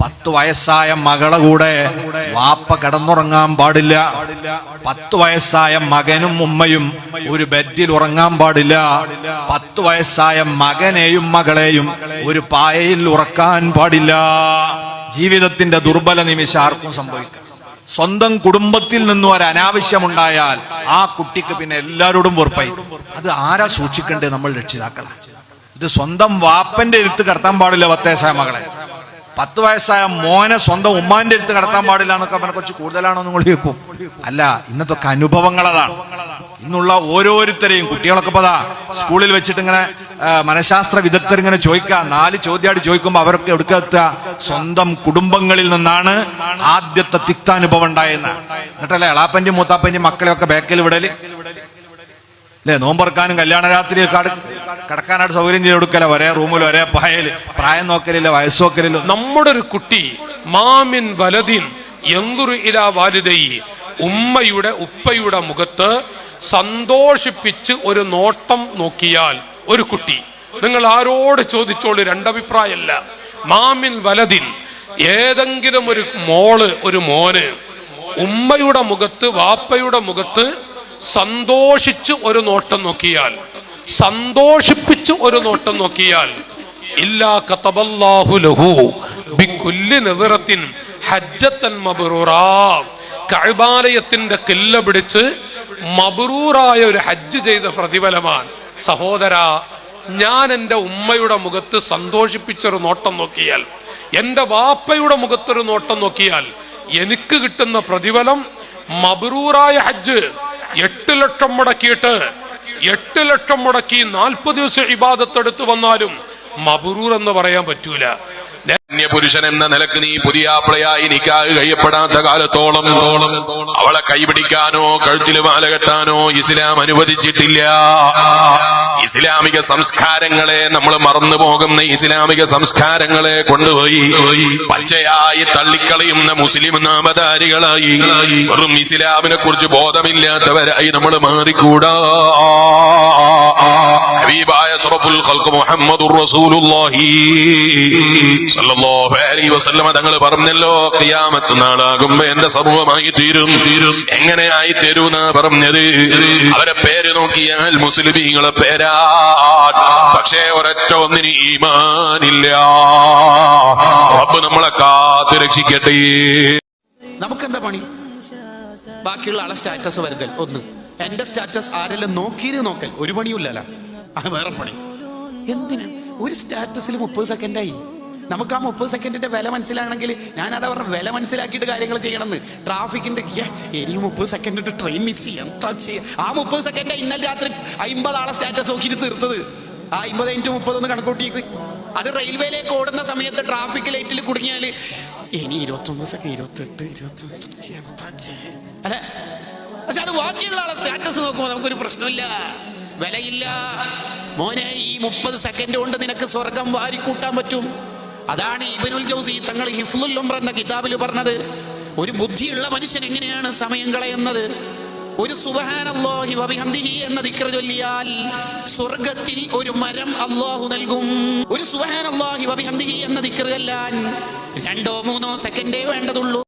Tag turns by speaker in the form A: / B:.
A: പത്ത് വയസ്സായ മകളെ കൂടെ വാപ്പ കിടന്നുറങ്ങാൻ പാടില്ല. പത്ത് വയസ്സായ മകനും ഉമ്മയും ഒരു ബെഡിൽ ഉറങ്ങാൻ പാടില്ല. പത്ത് വയസ്സായ മകനെയും മകളെയും ഒരു പായയിൽ ഉറക്കാൻ പാടില്ല. ജീവിതത്തിന്റെ ദുർബല നിമിഷം ആർക്കും സംഭവിക്കാം. സ്വന്തം കുടുംബത്തിൽ നിന്നും ഒരു അനാവശ്യമുണ്ടായാൽ ആ കുട്ടിക്ക് പിന്നെ എല്ലാവരോടും വെറുപ്പായി. അത് ആരാ സൂക്ഷിക്കേണ്ടത് നമ്മൾ രക്ഷിതാക്കളാ? ഇത് സ്വന്തം വാപ്പന്റെ എഴുത്ത് കടത്താൻ പാടില്ല വത്തേസായ മകളെ. പത്ത് വയസ്സായ മോനെ സ്വന്തം ഉമ്മാന്റെ അടുത്ത് കടത്താൻ പാടില്ല എന്നൊക്കെ പറഞ്ഞ കുറച്ച് കൂടുതലാണോ നിങ്ങൾ കേൾക്കും. അല്ല ഇന്നത്തെ ഒക്കെ അനുഭവങ്ങൾ അതാണ് ഇന്നുള്ള ഓരോരുത്തരെയും കുട്ടികളൊക്കെ പതാ സ്കൂളിൽ വെച്ചിട്ട് ഇങ്ങനെ മനഃശാസ്ത്ര വിദഗ്ധർ ഇങ്ങനെ ചോദിക്കുക നാല് ചോദ്യമായിട്ട് ചോദിക്കുമ്പോൾ അവരൊക്കെ എടുക്കെത്തുക സ്വന്തം കുടുംബങ്ങളിൽ നിന്നാണ് ആദ്യത്തെ തിക്താനുഭവം ഉണ്ടായെന്ന്. എന്നിട്ടല്ലേ എളാപ്പന്റെയും മൂത്താപ്പന്റെയും മക്കളെയൊക്കെ ബാക്കിൽ വിടൽ? അല്ലേ നോമ്പറക്കാനും കല്യാണ രാത്രി കിടക്കാനായിട്ട് സൗകര്യം ചെയ്ത് കൊടുക്കല ഒരേ റൂമിൽ ഒരേ പായൽ പ്രായം നോക്കലില്ല വയസ്സ് നോക്കലില്ല.
B: നമ്മുടെ ഒരു കുട്ടി മാമിൻ വലതിൻ എന്തൊരു ഇലാ വാലിതയി ഉമ്മയുടെ ഉപ്പയുടെ മുഖത്ത് സന്തോഷിപ്പിച്ച് ഒരു നോട്ടം നോക്കിയാൽ ഒരു കുട്ടി. നിങ്ങൾ ആരോട് ചോദിച്ചോളൂ രണ്ടഭിപ്രായമല്ല. മാമിൻ വലതിൻ ഏതെങ്കിലും ഒരു മോൾ ഒരു മോന് ഉമ്മയുടെ മുഖത്ത് വാപ്പയുടെ മുഖത്ത് സന്തോഷിച്ച് ഒരു നോട്ടം നോക്കിയാൽ സന്തോഷിപ്പിച്ച് ഒരു നോട്ടം നോക്കിയാൽ ഇല്ലാ കതബല്ലാഹു ലഹു ബികുല്ലി നദറത്തിൻ ഹജ്ജത്തൻ മബ്റൂറാ. കഅബാലയത്തിന്റെ കില്ല പിടിച്ച് മബറൂറായ ഒരു ഹജ്ജ് ചെയ്ത പ്രതിഫലമാണ്. സഹോദര ഞാൻ എന്റെ ഉമ്മയുടെ മുഖത്ത് സന്തോഷിപ്പിച്ചൊരു നോട്ടം നോക്കിയാൽ എന്റെ വാപ്പയുടെ മുഖത്തൊരു നോട്ടം നോക്കിയാൽ എനിക്ക് കിട്ടുന്ന പ്രതിഫലം മബറൂറായ ഹജ്ജ് എട്ട് ലക്ഷം മുടക്കിയിട്ട് എട്ട് ലക്ഷം മുടക്കി നാൽപ്പത് ദിവസം ഇബാദത്തെടുത്ത് വന്നാലും മബറൂർ എന്ന് പറയാൻ പറ്റൂല.
C: പുരുഷൻ എന്ന നിലയ്ക്ക് നീ പുതിയ ആപ്പിളയായി നിക്കാഹ് കഴിയപ്പെടാത്ത കാലത്തോളം തോളം അവളെ കൈപിടിക്കാനോ കഴുത്തിൽ മാല കെട്ടാനോ ഇസ്ലാം അനുവദിച്ചിട്ടില്ല. ഇസ്ലാമിക സംസ്കാരങ്ങളെ നമ്മൾ മറന്നു പോകുന്ന ഇസ്ലാമിക സംസ്കാരങ്ങളെ കൊണ്ടുപോയി പച്ചയായി തള്ളിക്കളയുന്ന മുസ്ലിം നാമധാരികളായി വെറും ഇസ്ലാമിനെ കുറിച്ച് ബോധമില്ലാത്തവരായി നമ്മൾ മാറിക്കൂടാ. സറഫുൽ ഖൽഖ് മുഹമ്മദുർ റസൂലുള്ളാഹി. സല്ലല്ലാഹു അലൈഹി വസല്ലമ തങ്ങൾ പറഞ്ഞല്ലോ ഖിയാമത്ത് നാളാകുമ്പോ എന്റെ സമൂഹമായി തീരും. തീരും. ആയി തീരുന്ന പറഞ്ഞത്? അവരെ പേര് നോക്കിയാൽ മുസ്ലിമീങ്ങളെ പേരാ. പക്ഷേ ഒരൊറ്റ ഒന്നിന് ഈമാനില്ല. റബ്ബ് നമ്മളെ കാത്തു രക്ഷിക്കട്ടെ.
D: നമുക്കെന്താ പണി? ബാക്കിയുള്ള ആളെ സ്റ്റാറ്റസ് വരുതൽ ഒന്ന് എന്റെ സ്റ്റാറ്റസ് ആരെല്ലാം നോക്കിയത് നോക്കൽ. ഒരു പണിയുമില്ലല്ല. അത് വേറെ പണി. എന്തിന്? ഒരു സ്റ്റാറ്റസിൽ മുപ്പത് സെക്കൻഡായി. നമുക്ക് ആ മുപ്പത് സെക്കൻഡിന്റെ വില മനസ്സിലാണെങ്കിൽ ഞാൻ അതാ പറഞ്ഞ വില മനസ്സിലാക്കിയിട്ട് കാര്യങ്ങൾ ചെയ്യണമെന്ന്. ട്രാഫിക്കിന്റെ ഇനി മുപ്പത് സെക്കൻഡ് ട്രെയിൻ മിസ് ചെയ്യാം. എന്താ ചെയ്യാം? ആ മുപ്പത് സെക്കൻഡ് ഇന്നലെ രാത്രി അമ്പതാളെ സ്റ്റാറ്റസ് നോക്കിയിട്ട് തീർത്തത്. ആ അമ്പത് ഇന്റു മുപ്പത് ഒന്ന് കണക്കൂട്ടിക്ക് അത് റെയിൽവേയിലേക്ക് ഓടുന്ന സമയത്ത് ട്രാഫിക് ലൈറ്റിൽ കുടുങ്ങിയാൽ ഇനി ഇരുപത്തൊമ്പത് സെക്കൻഡ് ഇരുപത്തെട്ട് ഇരുപത്തി അല്ലെ? പക്ഷെ അത് ബാക്കിയുള്ള ആളെ സ്റ്റാറ്റസ് നോക്കുമ്പോൾ നമുക്കൊരു പ്രശ്നമില്ല. വിലയില്ല. മോനെ ഈ മുപ്പത് സെക്കൻഡ് കൊണ്ട് നിനക്ക് സ്വർഗം വാരിക്കൂട്ടാൻ പറ്റും. അതാണ് ഇബനുൽ ജൗസി തങ്ങൾ ഹിഫ്ലുൽ ഉംറ എന്ന കിതാബിൽ പറഞ്ഞത്. ഒരു ബുദ്ധിയുള്ള മനുഷ്യൻ എങ്ങനെയാണ് സമയം കളയുന്നത്? ഒരു സുബഹാനല്ലാഹി വബിഹംദിഹി എന്ന ദിക്ർ ചൊല്ലിയാൽ സ്വർഗത്തിൽ ഒരു മരം അല്ലാഹു നൽകും. ഒരു സുബഹാനല്ലാഹി വബിഹംദിഹി എന്ന ദിക്ർ ചൊല്ലാൻ രണ്ടോ മൂന്നോ സെക്കൻഡേ വേണ്ടതുള്ളൂ.